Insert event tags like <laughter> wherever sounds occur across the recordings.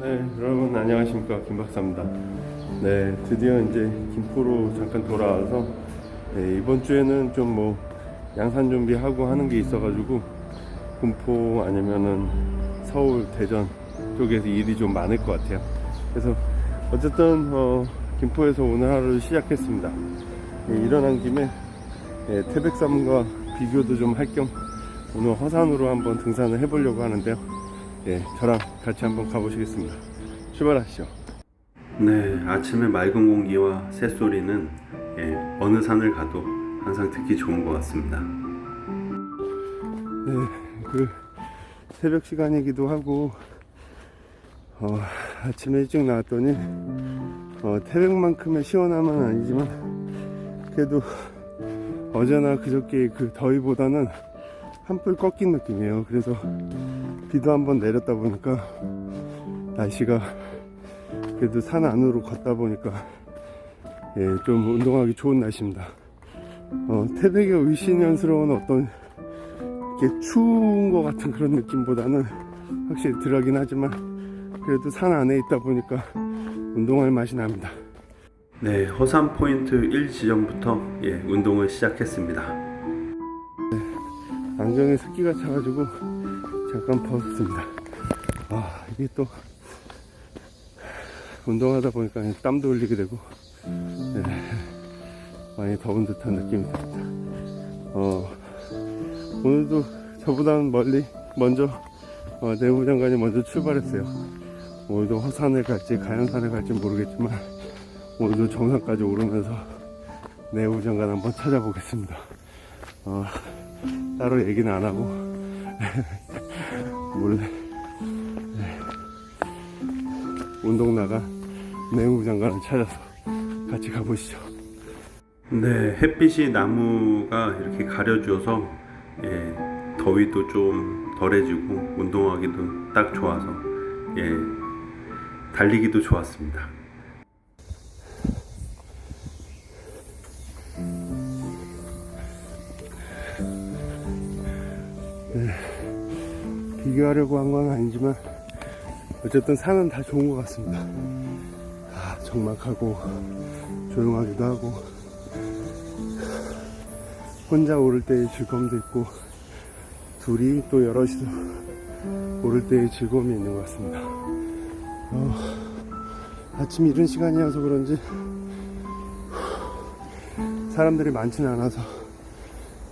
네, 여러분 안녕하십니까 김박사입니다. 네, 드디어 이제 김포로 잠깐 돌아와서 네, 이번 주에는 좀 뭐 양산 준비하고 하는 게 있어가지고 군포 아니면은 서울, 대전 쪽에서 일이 좀 많을 것 같아요. 그래서 어쨌든 어, 김포에서 오늘 하루를 시작했습니다. 네, 일어난 김에 네, 태백산과 비교도 좀 할 겸 오늘 허산으로 한번 등산을 해보려고 하는데요. 예, 저랑 같이 한번 가보시겠습니다. 출발하시죠. 네, 아침에 맑은 공기와 새소리는 예, 어느 산을 가도 항상 듣기 좋은 것 같습니다. 네, 그 새벽 시간이기도 하고 어, 아침에 일찍 나왔더니 어, 태백만큼의 시원함은 아니지만 그래도 어제나 그저께 그 더위보다는 한풀 꺾인 느낌이에요. 그래서 비도 한번 내렸다 보니까 날씨가 그래도 산 안으로 걷다 보니까 예, 좀 운동하기 좋은 날씨입니다. 어, 태백의 의신연스러운 어떤 이렇게 추운 것 같은 그런 느낌보다는 확실히 덜하긴 하지만 그래도 산 안에 있다 보니까 운동할 맛이 납니다. 네, 허산 포인트 1 지점부터 예, 운동을 시작했습니다. 안경에 습기가 차가지고 잠깐 벗었습니다. 아, 이게 또 운동하다 보니까 땀도 흘리게 되고 네, 많이 더운 듯한 느낌이 듭니다. 어, 오늘도 저보다는 멀리 먼저 어, 내무장관이 먼저 출발했어요. 오늘도 허산을 갈지 가양산을 갈지 모르겠지만 오늘도 정상까지 오르면서 내무장관 한번 찾아보겠습니다. 어, 따로 얘기는 안 하고 <laughs> 몰래 네. 운동 나간 내무 장관을 찾아서 같이 가보시죠. 네, 햇빛이 나무가 이렇게 가려줘서 예, 더위도 좀 덜해지고 운동하기도 딱 좋아서 예, 달리기도 좋았습니다. 비교하려고 한 건 아니지만 어쨌든 산은 다 좋은 것 같습니다. 아, 적막하고 조용하기도 하고 혼자 오를 때의 즐거움도 있고 둘이 또 여럿이서 오를 때의 즐거움이 있는 것 같습니다. 어, 아침 이른 시간이어서 그런지 사람들이 많지는 않아서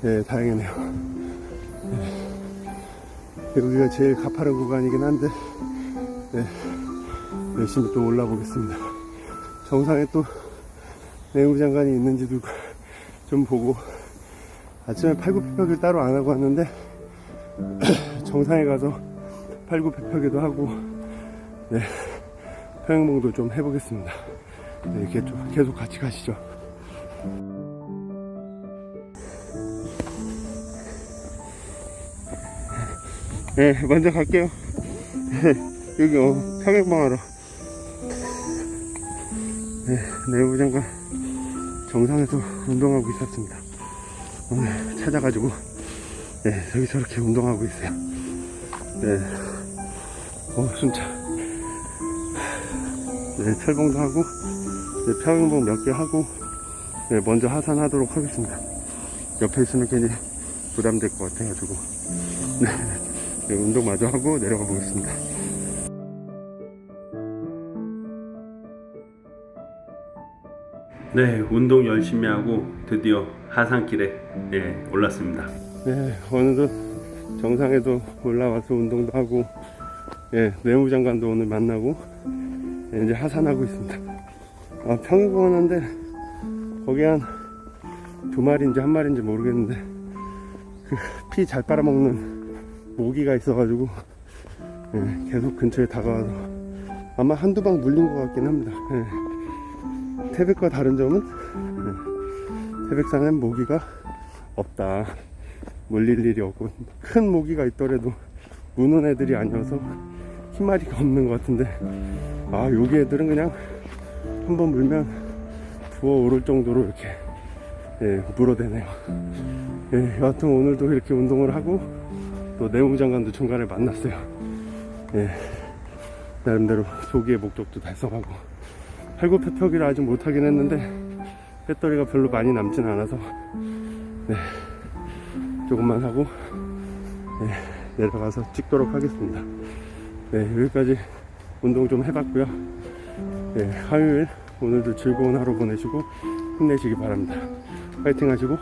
예, 다행이네요. 여기가 제일 가파른 구간이긴 한데 네, 열심히 또 올라 보겠습니다. 정상에 또 내무장관이 있는지도 좀 보고 아침에 팔굽혀펴기를 따로 안 하고 왔는데 <clears throat> 정상에 가서 팔굽혀펴기도 하고 네, 평행봉도 좀 해보겠습니다. 네, 좀 계속 같이 가시죠. 네, 먼저 갈게요. <laughs> 여기 어, 평행봉하러. 네, 내부 장관 정상에서 운동하고 있었습니다. 오늘 찾아가지고, 네, 여기 저렇게 운동하고 있어요. 네, 어, 순차. 네, 철봉도 하고, 네, 평행봉 몇 개 하고, 네, 먼저 하산하도록 하겠습니다. 옆에 있으면 괜히 부담될 것 같아가지고. 네. 네, 운동 마저 하고 내려가 보겠습니다. 네, 운동 열심히 하고 드디어 하산길에 예, 올랐습니다. 네, 어느덧 정상에도 올라와서 운동도 하고 예, 내무장관도 오늘 만나고 예, 이제 하산하고 있습니다. 아, 평일공 하는데 거기 한 두 마리인지 한 마리인지 모르겠는데 그 피 잘 빨아먹는 모기가 있어가지고 예, 계속 근처에 다가와서 아마 한두 방 물린 것 같긴 합니다. 예. 태백과 다른 점은 예, 태백산엔 모기가 없다. 물릴 일이 없고 큰 모기가 있더라도 무는 애들이 아니어서 희마리가 없는 것 같은데 아 여기 애들은 그냥 한번 물면 부어오를 정도로 이렇게 예, 물어대네요. 예, 여하튼 오늘도 이렇게 운동을 하고 또 내무장관도 중간에 만났어요. 예. 나름대로 조기의 목적도 달성하고 팔굽혀펴기를 아직 못하긴 했는데 배터리가 별로 많이 남진 않아서 네, 조금만 하고 네, 내려가서 찍도록 하겠습니다. 네, 여기까지 운동 좀 해봤고요. 네, 화요일 오늘도 즐거운 하루 보내시고 힘내시기 바랍니다. 파이팅 하시고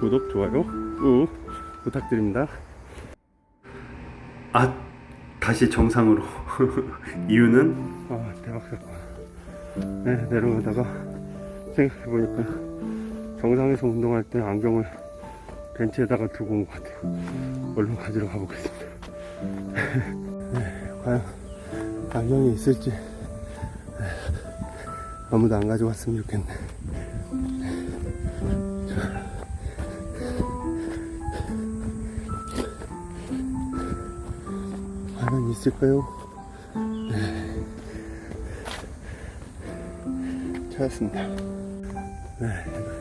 구독, 좋아요 꾹 부탁드립니다. 아, 다시 정상으로. <laughs> 이유는? 아, 대박 사건. 네, 내려가다가 생각해보니까 정상에서 운동할 때 안경을 벤치에다가 두고 온 것 같아요. 얼른 가지러 가보겠습니다. <laughs> 네, 과연 안경이 있을지 네, 아무도 안 가져왔으면 좋겠네. 과연 있을까요? 네. 찾았습니다. 네.